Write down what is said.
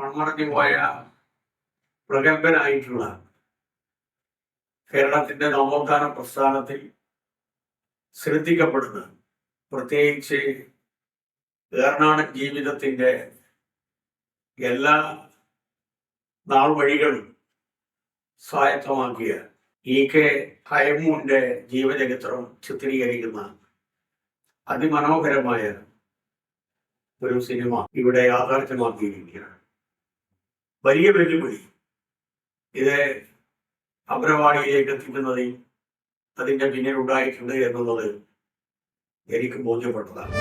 മൺമറഞ്ഞു പോയ പ്രഗത്ഭനായിട്ടുള്ള കേരളത്തിന്റെ നവോത്ഥാന പ്രസ്ഥാനത്തിൽ ശ്രദ്ധിക്കപ്പെടുന്ന പ്രത്യേകിച്ച് ഏർണാടക ജീവിതത്തിന്റെ എല്ലാ നാൾ വഴികളും സ്വായത്തമാക്കിയ ഇ കെ ഹയമൂന്റെ ജീവചരിത്രം ചിത്രീകരിക്കുന്ന അതിമനോഹരമായ ഒരു സിനിമ ഇവിടെ യാഥാർത്ഥ്യമാക്കിയിരിക്കുകയാണ്. വലിയ വെല്ലുവിളി ഇത് അഗ്രവാളിയിലേക്ക് എത്തിക്കുന്നതിൽ അതിന്റെ പിന്നിൽ ഉണ്ടായിട്ടുണ്ട് എന്നുള്ളത് എനിക്ക് ബോധ്യപ്പെട്ടതാണ്.